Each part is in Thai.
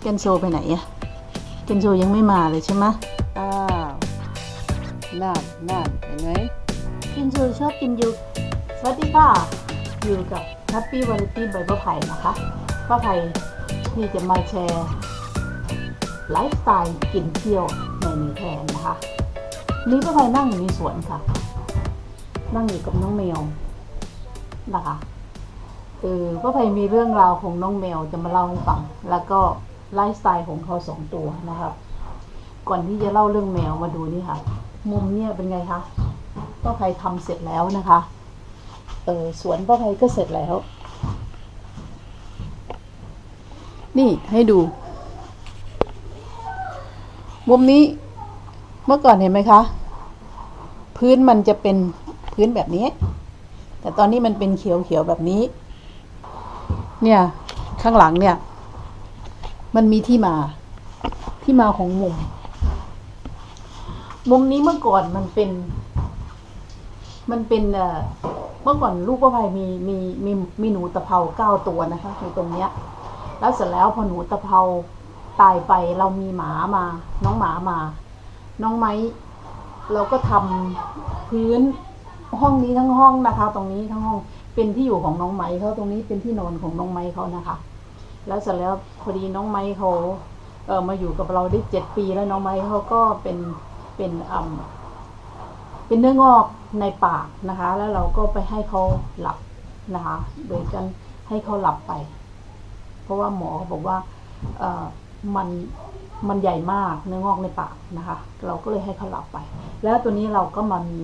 เกนโซไปไหนอะเกนโซยังไม่มาเลยใช่ไหมอ้าวนั่นนั่นเห็นไหมเกนโซชอบกินอยู่สวัสดีค่ะอยู่กับ Happy Variety by ป้าไผ่นะคะป้าไผ่ที่จะมาแชร์ไลฟ์สไตล์กินเที่ยวในนี้แทนนะคะ นี่ป้าไผ่นั่งอยู่ในสวนค่ะ นั่งอยู่กับน้องแมวนะคะเออป้าไพมีเรื่องราวของน้องแมวจะมาเล่าให้ฟังแล้วก็ ไลฟ์สไตล์ของเขาสองตัวนะครับ ก่อนที่จะเล่าเรื่องแมวมาดูนี่ค่ะ มุมเนี่ยเป็นไงคะป้าไพทำเสร็จแล้วนะคะเออสวนป้าไพก็เสร็จแล้ว นี่ให้ดู มุมนี้เมื่อก่อนเห็นไหมคะ พื้นมันจะเป็นพื้นแบบนี้ แต่ตอนนี้มันเป็นเขียวๆแบบนี้ เนี่ยข้างหลังเนี่ย มันมีที่มา ที่มาของมุม มุมนี้เมื่อก่อนมันเป็น มันเป็นเอ่อเมื่อก่อนลูกป้าภัยมีมีมีมีหนูตะเภาเก้าตัวนะคะอยู่ตรงเนี้ย แล้วเสร็จแล้วพอหนูตะเภาตายไปเรามีหมามา น้องหมามา น้องไม้เราก็ทำพื้นห้องนี้ทั้งห้องนะคะ ตรงนี้ทั้งห้องเป็นที่อยู่ของน้องไม้เขาตรงนี้เป็นที่นอนของน้องไม้เขานะคะ แล้วเสร็จแล้วพอดีน้องไม้เขาเออมาอยู่กับเราได้เจ็ดปีแล้วน้องไม้เขาก็เป็นเป็นอ่าเป็นเนื้องอกในปากนะคะ แล้วเราก็ไปให้เขาหลับนะคะ โดยการให้เขาหลับไป เพราะว่าหมอบอกว่าเออมันมันใหญ่มากเนื้องอกในปากนะคะ เราก็เลยให้เขาหลับไป แล้วตัวนี้เราก็มามี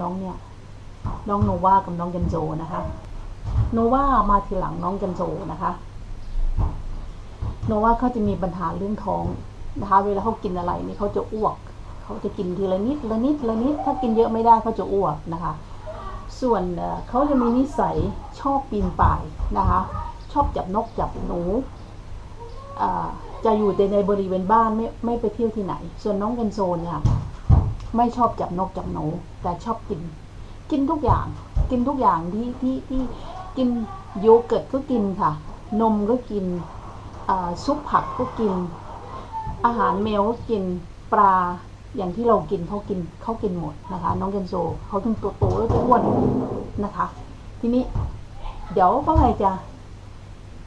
น้องเนี่ย น้องโนวากับน้องยันโจนะคะ โนวามาทีหลังน้องยันโจนะคะ โนวาเขาจะมีปัญหาเรื่องท้องนะคะ เวลาเขากินอะไรนี่เขาจะอ้วก เขาจะกินทีละนิดละนิดละนิด ถ้ากินเยอะไม่ได้เขาจะอ้วกนะคะ ส่วนเขาจะมีนิสัยชอบปีนป่ายนะคะ ชอบจับนกจับหนูจะอยู่แต่ในบริเวณบ้านไม่ไม่ไปเที่ยวที่ไหน ส่วนน้องกันโซนเนี่ยไม่ชอบจับนกจับหนูแต่ชอบกิน กินทุกอย่าง กินทุกอย่างที่ที่ที่กินโยเกิร์ตก็กินค่ะ นมก็กินซุปผักก็กิน อาหารแมวก็กินปลาอย่างที่เรากินเขากินเขากินหมดนะคะ น้องเกนโซเขาถึงตัวโตแล้วอ้วนนะคะ ทีนี้ เดี๋ยวป้าไพจะ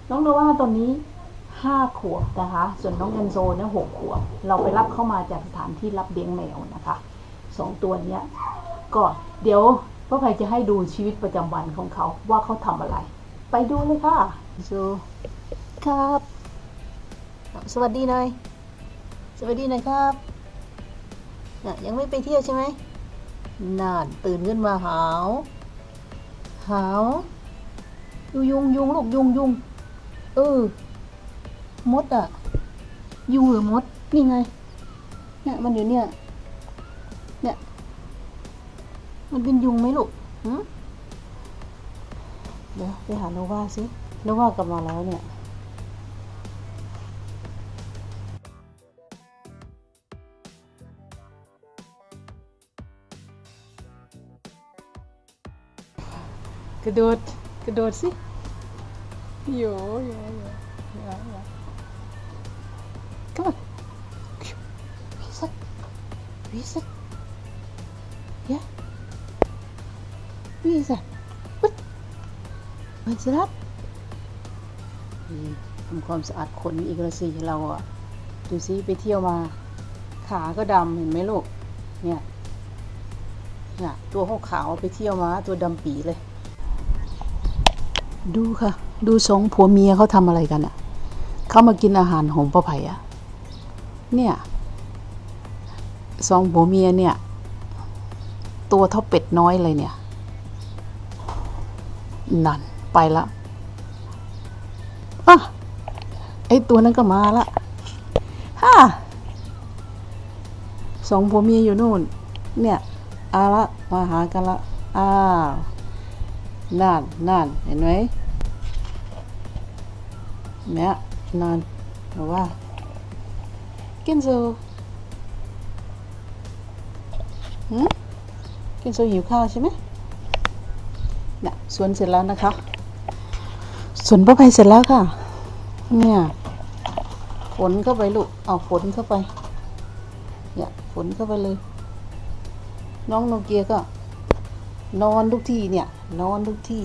น้องโนว่าตอนนี้ห้าขวบนะคะ ส่วนน้องเกนโซเนี่ยหกขวบเราไปรับเข้ามาจากสถานที่รับเลี้ยงแมวนะคะสองตัวเนี้ยก็เดี๋ยว ป้าไพจะให้ดูชีวิตประจำวันของเขาว่าเขาทำอะไร ไปดูเลยค่ะโซครับ สวัสดีหน่อย สวัสดีหน่อยครับน่ะยังไม่ไปเที่ยวใช่ไหมนานตื่นขึ้นมาหาวหาวยุยุงยุงลูกยุงยุงเออมดอะยุงหรือมดนี่ไงเนี่ยมันอยู่เนี่ยเนี่ย มันเป็นยุงไหมลูกเดี๋ยวไปหาโนวาสิโนวากลับมาแล้วเนี่ยกระโดดกระโดดสิโยโยโยโยโย Come on. Reset. Reset. Yeah. Reset. What? What's that? ทำความสะอาดขนอีกแล้วสิเราอะ ดูสิไปเที่ยวมา ขาก็ดำเห็นไหมลูก เนี่ย เนี่ย ตัวขาวๆไปเที่ยวมา ตัวดำปีเลย ดูค่ะ ดูสองผัวเมียเขาทำอะไรกันอะ เขามากินอาหารของป้าไผ่อะ เนี่ยสองผัวเมียเนี่ย ตัวเท่าเป็ดน้อยเลยเนี่ย นั่น ไปละอะไอตัวนั้นก็มาละฮ่าสองผัวเมียอยู่นู่น เนี่ย เอาละ มาหากันละ อ้าวนั่นนั่นเห็นไหมเนี่ยนอนบอกว่ากินโซหืมกินโซหิวข้าวใช่ไหม น่ะสวนเสร็จแล้วนะคะสวนป้าไพเสร็จแล้วค่ะ เนี่ยฝนเข้าไปลูกเอาฝนเข้าไปเนี่ยฝนเข้าไปเลย น้องโนเกียก็ นอนทุกที่เนี่ย นอนทุกที่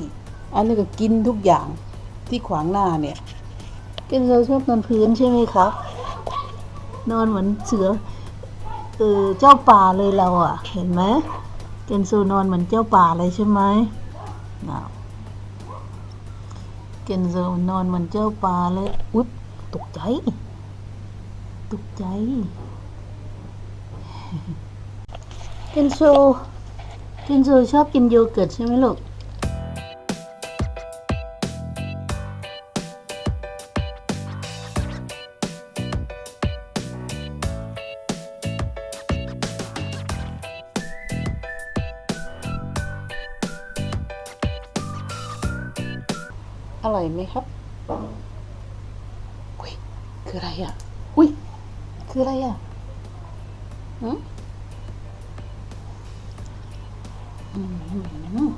อันนี้ก็กินทุกอย่างที่ขวางหน้าเนี่ยเกนโซชอบนอนพื้นใช่ไหมครับ นอนเหมือนเสือเออเจ้าป่าเลยเราอะ่ะ เห็นไหมเกนโซนอนเหมือนเจ้าป่าเลยใช่ไหม นาวเจนโซนอนมันเจ้าปลาเลย อุ๊บตกใจ ตกใจ เจนโซเจนโซชอบกินโยเกิร์ตใช่ไหมลูก อร่ไหมครับอุ้ยคืออะไรอะ อุ้ยคืออะไรอะหืมอืม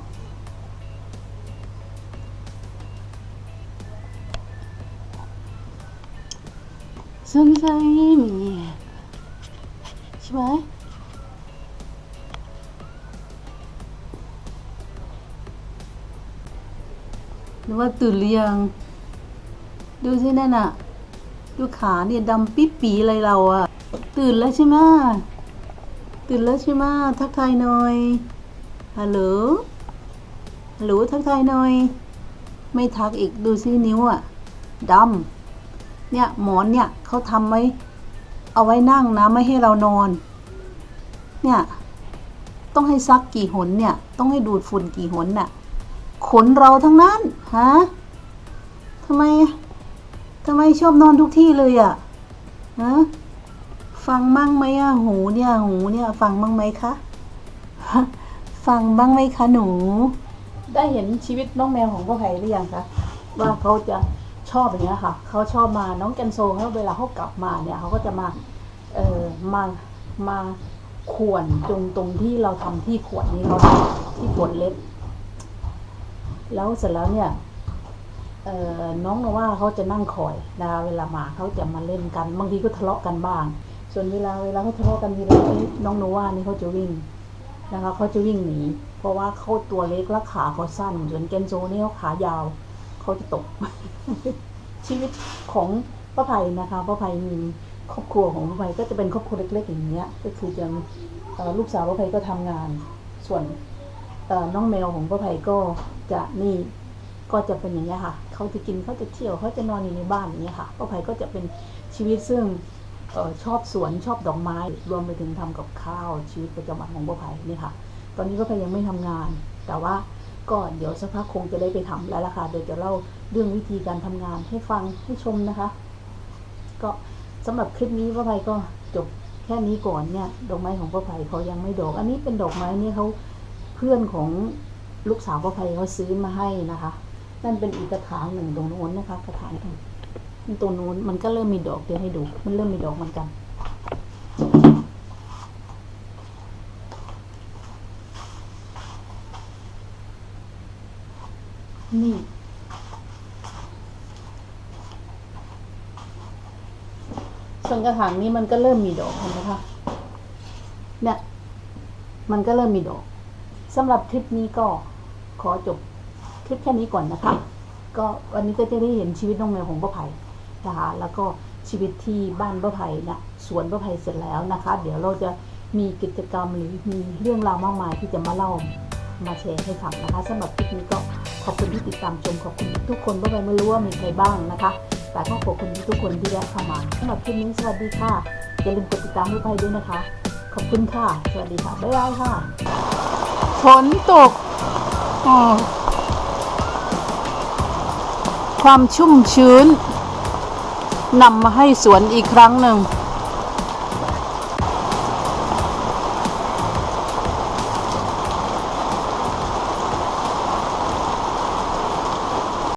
ซึ่งใช่มีใช่ไหม หรือว่าตื่นหรือยัง ดูสินั่นน่ะดูขาเนี่ยดำปิ๊บปีเลยเราอะตื่นแล้วใช่ไหมตื่นแล้วใช่ไหมทักทายหน่อยฮัลโหลฮัลโหลทักทายหน่อย ไม่ทักอีกดูสินิ้วอะดำเนี่ยหมอนเนี่ยเขาทำไว้เอาไว้นั่งนะไม่ให้เรานอน เนี่ย ต้องให้ซักกี่หนเนี่ย ต้องให้ดูดฝุ่นกี่หนน่ะ ขนเราทั้งนั้นฮะทำไมทำไมชอบนอนทุกที่เลยอะ่ะฮะฟังบ้างไหมอะหูเนี่ยหูเนี่ยฟังบ้างไหมคะฟังบ้างไหมคะหนู ได้เห็นชีวิตน้องแมวของพ่อไผ่หรือยังคะว่าเขาจะชอบอย่างเงี้ยค่ะเขาชอบมาน้องแกนโซเขาเวลาเขากลับมาเนี่ยเขาก็จะมาเอ่อมามาข่วนตรงตรงที่เราทำที่ขวดนี้เขาที่ขวดเล็บ แล้วเสร็จแล้วเนี่ยน้องนว่าเขาจะนั่งคอยนะคะเวลามาเขาจะมาเล่นกัน บางทีก็ทะเลาะกันบ้าง ส่วนเวลาเวลาเขาทะเลาะกันทีไรเอ้ยน้องนว่านี่เขาจะวิ่งนะคะเขาจะวิ่งหนี เพราะว่าเขาตัวเล็กและขาเขาสั้น ส่วนเกนโซนี่เขาขายาวเขาจะตก ชีวิตของป้าไผ่นะคะป้าไผ่มีครอบครัวของป้าไผ่ก็จะเป็นครอบครัวเล็กๆอย่างเงี้ย ก็คือจะเอ่อลูกสาวป้าไผ่ก็ทำงาน ส่วน น้องแมวของป้าไผ่ก็จะนี่ก็จะเป็นอย่างนี้ค่ะ เขาจะกินเขาจะเที่ยวเขาจะนอนอยู่ในบ้านอย่างนี้ค่ะป้าไผ่ก็จะเป็นชีวิตซึ่งออชอบสวนชอบดอกไม้ รวมไปถึงทำกับข้าวชีวิตประจำวันของป้าไผ่นี่ค่ะ ตอนนี้ป้าไผ่ยังไม่ทำงาน แต่ว่าก็เดี๋ยวสักพักคงจะได้ไปทำแล้วล่ะค่ะเดี๋ยวจะเล่าเรื่องวิธีการทำงานให้ฟังให้ชมนะคะ ก็สำหรับคลิปนี้ป้าไผ่ก็จบแค่นี้ก่อนเนี่ย ดอกไม้ของป้าไผ่เขายังไม่ดอก อันนี้เป็นดอกไม้เนี่ยเขา พื่อนของลูกสาวป้าภัยเขาซื้อมาให้นะคะ นั่นเป็นอีกกระถางหนึ่งตรงโน้นนะคะ กระถางตรงตรงโน้นมันก็เริ่มมีดอกเดี๋ยวให้ดู มันเริ่มมีดอกเหมือนกัน นี่ส่วนกระถางนี้มันก็เริ่มมีดอกเห็นไหมคะเนี่ยมันก็เริ่มมีดอก สำหรับคลิปนี้ก็ขอจบคลิปแค่นี้ก่อนนะคะ ก็วันนี้ก็จะได้เห็นชีวิตน้องแมวของป้าไผ่นะคะแล้วก็ชีวิตที่บ้านป้าไผ่นะสวนป้าไผ่เสร็จแล้วนะคะ เดี๋ยวเราจะมีกิจกรรมหรือมีเรื่องราวมากมายที่จะมาเล่ามาแชร์ให้ฟังนะคะสำหรับคลิปนี้ก็ขอบคุณที่ติดตามชมขอบคุณทุกคนป้าไผ่ไม่รู้ว่ามีใครบ้างนะคะ แต่ก็ขอบคุณทุกคนที่แวะเข้ามาสำหรับคลิปนี้สวัสดีค่ะอย่าลืมกดติดตามป้าไผ่ด้วยนะคะ ขอบคุณค่ะ สวัสดีค่ะบ๊ายบายค่ะ ฝนตก ความชุ่มชื้นนำมาให้สวนอีกครั้งหนึ่ง